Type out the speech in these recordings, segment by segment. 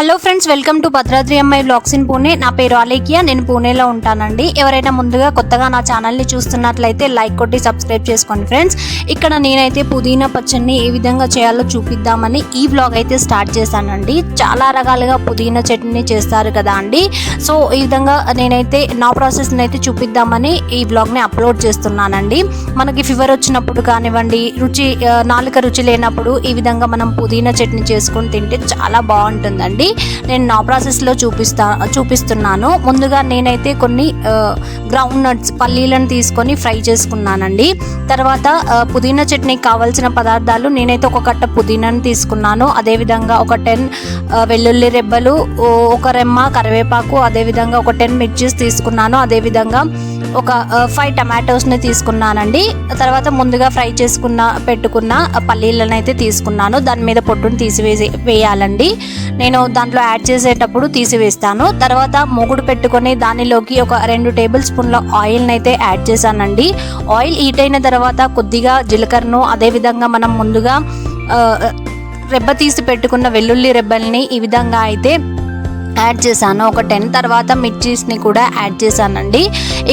Hello friends welcome to Bhadradri అమ్మాయి blogs in Pune. నా పేరు అలేకియా నేను పూణేలో ఉంటానండి. ఎవరైనా ముందుగా కొత్తగా నా ఛానల్ని చూస్తున్నట్లయితే లైక్ కొట్టి సబ్స్క్రైబ్ చేసుకోండి ఫ్రెండ్స్. ఇక్కడ నేనైతే పుదీనా పచ్చడిని ఏ విధంగా చేయాలో చూపిద్దామని ఈ బ్లాగ్ అయితే స్టార్ట్ చేశానండి. చాలా రకాలుగా పుదీనా చట్నీ చేస్తారు కదా అండి. సో ఈ విధంగా నేనైతే నా ప్రాసెస్ని అయితే చూపిద్దామని ఈ బ్లాగ్ని అప్లోడ్ చేస్తున్నానండి. మనకి ఫీవర్ వచ్చినప్పుడు కానివ్వండి రుచి నాలుక రుచి లేనప్పుడు ఈ విధంగా మనం పుదీనా చట్నీ చేసుకొని తింటే చాలా బాగుంటుందండి. నేను నా ప్రాసెస్లో చూపిస్తా చూపిస్తున్నాను. ముందుగా నేనైతే కొన్ని గ్రౌండ్ నట్స్ పల్లీలను తీసుకొని ఫ్రై చేసుకున్నానండి. తర్వాత పుదీనా చట్నీకి కావాల్సిన పదార్థాలు నేనైతే ఒక కట్ట పుదీనాను తీసుకున్నాను. అదేవిధంగా ఒక టెన్ వెల్లుల్లి రెబ్బలు ఒక రెమ్మ కరివేపాకు అదేవిధంగా ఒక టెన్ మిర్చిస్ తీసుకున్నాను. అదేవిధంగా ఒక ఫైవ్ టమాటోస్ని తీసుకున్నానండి. తర్వాత ముందుగా ఫ్రై చేసుకున్న పెట్టుకున్న పల్లీలను అయితే తీసుకున్నాను. దాని మీద పొట్టును తీసివేసి వేయాలండి. నేను దాంట్లో యాడ్ చేసేటప్పుడు తీసివేస్తాను. తర్వాత మొగుడు పెట్టుకొని దానిలోకి ఒక రెండు టేబుల్ స్పూన్ల ఆయిల్ని అయితే యాడ్ చేశానండి. ఆయిల్ హీట్ అయిన తర్వాత కొద్దిగా జీలకర్రను అదేవిధంగా మనం ముందుగా రెబ్బ తీసి పెట్టుకున్న వెల్లుల్లి రెబ్బల్ని ఈ విధంగా అయితే యాడ్ చేశాను. ఒక టెన్ తర్వాత మిర్చీస్ని కూడా యాడ్ చేశానండి.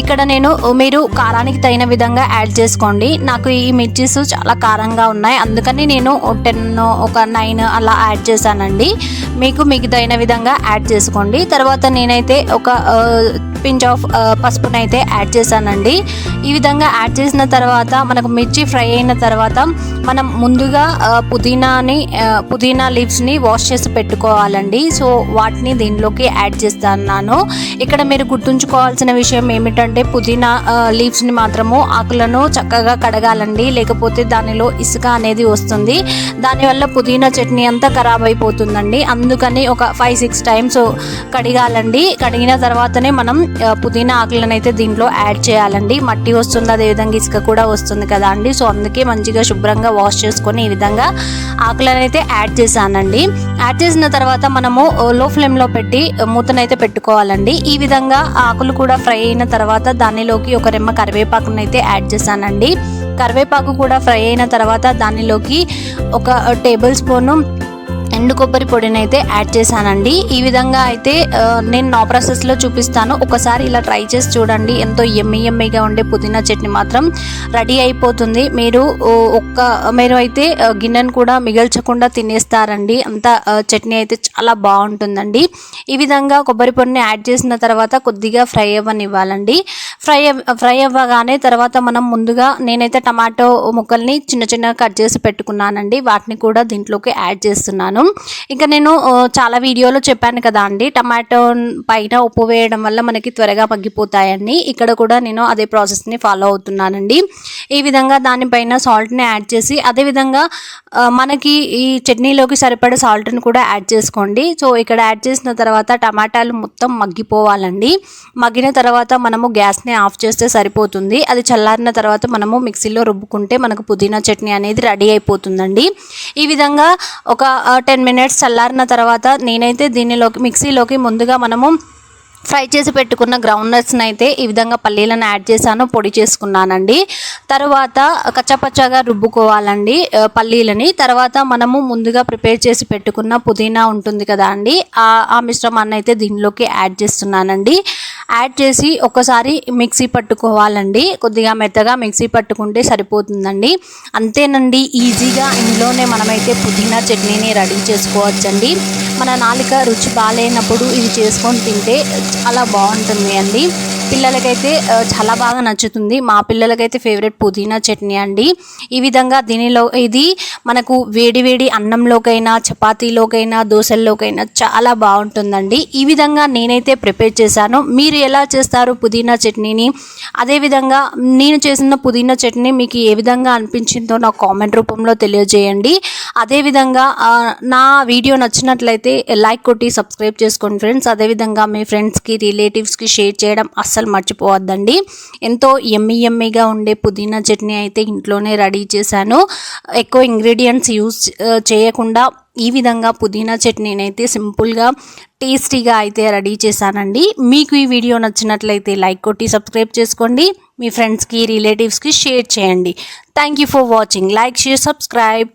ఇక్కడ నేను మీరు కారానికి తగిన విధంగా యాడ్ చేసుకోండి. నాకు ఈ మిర్చీస్ చాలా కారంగా ఉన్నాయి. అందుకని నేను టెన్ ఒక నైన్ అలా యాడ్ చేశానండి. మీకు మీకు తగిన విధంగా యాడ్ చేసుకోండి. తర్వాత నేనైతే ఒక పించ్ ఆఫ్ పసుపునైతే యాడ్ చేశానండి. ఈ విధంగా యాడ్ చేసిన తర్వాత మనకు మిర్చి ఫ్రై అయిన తర్వాత మనం ముందుగా పుదీనాని పుదీనా లీవ్స్ని వాష్ చేసి పెట్టుకోవాలండి. సో వాటిని దీనిలోకి యాడ్ చేస్తున్నాను ఇక్కడ మీరు గుర్తుంచుకోవాల్సిన విషయం ఏమిటంటే పుదీనా లీవ్స్ని మాత్రము ఆకులను చక్కగా కడగాలండి. లేకపోతే దానిలో ఇసుక అనేది వస్తుంది. దానివల్ల పుదీనా చట్నీ అంతా ఖరాబ్ అయిపోతుందండి. అందుకని ఒక ఫైవ్ సిక్స్ టైమ్స్ కడిగాలండి. కడిగిన తర్వాతనే మనం పుదీనా ఆకులను అయితే దీంట్లో యాడ్ చేయాలండి. మట్టి వస్తుంది అదేవిధంగా ఇసుక కూడా వస్తుంది కదా అండి. సో అందుకే మంచిగా శుభ్రంగా వాష్ చేసుకొని ఈ విధంగా ఆకులను అయితే యాడ్ చేశానండి. యాడ్ చేసిన తర్వాత మనము లో ఫ్లేమ్లో పెట్టి మూతనైతే పెట్టుకోవాలండి. ఈ విధంగా ఆకులు కూడా ఫ్రై అయిన తర్వాత దానిలోకి ఒక రెమ్మ కరివేపాకును అయితే యాడ్ చేశానండి. కరివేపాకు కూడా ఫ్రై అయిన తర్వాత దానిలోకి ఒక టేబుల్ స్పూను ఎండు కొబ్బరి పొడిని అయితే యాడ్ చేశానండి. ఈ విధంగా అయితే నేను నా ప్రాసెస్లో చూపిస్తాను. ఒకసారి ఇలా ట్రై చేసి చూడండి. ఎంతో ఎమ్మి ఎమ్మిగా ఉండే పుదీనా చట్నీ మాత్రం రెడీ అయిపోతుంది. మీరు ఒక్క మీరు అయితే గిన్నెను కూడా మిగల్చకుండా తినేస్తారండి. అంత చట్నీ అయితే చాలా బాగుంటుందండి. ఈ విధంగా కొబ్బరి పొడిని యాడ్ చేసిన తర్వాత కొద్దిగా ఫ్రై అవ్వనివ్వాలండి. ఫ్రై ఫ్రై అవ్వగానే తర్వాత మనం ముందుగా నేనైతే టమాటో ముక్కల్ని చిన్న చిన్నగా కట్ చేసి పెట్టుకున్నానండి. వాటిని కూడా దీంట్లోకి యాడ్ చేస్తున్నాను. ఇంకా నేను చాలా వీడియోలో చెప్పాను కదా అండి. టమాటో పైన ఉప్పు వేయడం వల్ల మనకి త్వరగా మగ్గిపోతాయండి ఇక్కడ కూడా నేను అదే ప్రాసెస్ని ఫాలో అవుతున్నానండి. ఈ విధంగా దానిపైన సాల్ట్ని యాడ్ చేసి అదేవిధంగా మనకి ఈ చట్నీలోకి సరిపడే సాల్ట్ని కూడా యాడ్ చేసుకోండి. సో ఇక్కడ యాడ్ చేసిన తర్వాత టమాటాలు మొత్తం మగ్గిపోవాలండి. మగ్గిన తర్వాత మనము గ్యాస్ని ఆఫ్ చేస్తే సరిపోతుంది. అది చల్లారిన తర్వాత మనము మిక్సీలో రుబ్బుకుంటే మనకు పుదీనా చట్నీ అనేది రెడీ అయిపోతుందండి. ఈ విధంగా ఒక టెన్ మినిట్స్ చల్లారిన తర్వాత నేనైతే దీనిలోకి మిక్సీలోకి ముందుగా మనము ఫ్రై చేసి పెట్టుకున్న గ్రౌండ్ నట్స్ని అయితే ఈ విధంగా పల్లీలను యాడ్ చేశాను పొడి చేసుకున్నానండి. తర్వాత కచ్చపచ్చగా రుబ్బుకోవాలండి పల్లీలని. తర్వాత మనము ముందుగా ప్రిపేర్ చేసి పెట్టుకున్న పుదీనా ఉంటుంది కదా అండి ఆ ఆ మిశ్రమాన్ని అయితే దీనిలోకి యాడ్ చేస్తున్నానండి. యాడ్ చేసి ఒకసారి మిక్సీ పట్టుకోవాలండి. కొద్దిగా మెత్తగా మిక్సీ పట్టుకుంటే సరిపోతుందండి. అంతేనండి ఈజీగా ఇంట్లోనే మనమైతే పుదీనా చట్నీని రెడీ చేసుకోవచ్చండి. మన నాలుక రుచి బాగాలేనప్పుడు ఇది చేసుకొని తింటే చాలా బాగుంటుంది అండి పిల్లలకైతే చాలా బాగా నచ్చుతుంది. మా పిల్లలకైతే ఫేవరెట్ పుదీనా చట్నీ అండి. ఈ విధంగా దీనిలో ఇది మనకు వేడి వేడి అన్నంలోకైనా చపాతీలోకైనా దోశల్లోకైనా చాలా బాగుంటుందండి. ఈ విధంగా నేనైతే ప్రిపేర్ చేశాను. మీరు ఎలా చేస్తారు పుదీనా చట్నీని? అదేవిధంగా నేను చేసిన పుదీనా చట్నీ మీకు ఏ విధంగా అనిపించిందో నాకు కామెంట్ రూపంలో తెలియజేయండి. అదేవిధంగా నా వీడియో నచ్చినట్లయితే లైక్ కొట్టి సబ్స్క్రైబ్ చేసుకోండి ఫ్రెండ్స్. అదేవిధంగా మీ ఫ్రెండ్స్కి రిలేటివ్స్కి షేర్ చేయడం అస్సలు అస్సలు మర్చిపోవద్దండి. ఎంతో ఎమ్మి ఎమ్మిగా ఉండే పుదీనా చట్నీ అయితే ఇంట్లోనే రెడీ చేశాను. ఎక్కువ ఇంగ్రీడియంట్స్ యూస్ చేయకుండా ఈ విధంగా పుదీనా చట్నీని అయితే సింపుల్గా టేస్టీగా అయితే రెడీ చేశానండి. మీకు ఈ వీడియో నచ్చినట్లయితే లైక్ కొట్టి సబ్స్క్రైబ్ చేసుకోండి. మీ ఫ్రెండ్స్కి రిలేటివ్స్కి షేర్ చేయండి. Thank you for watching. Like share subscribe.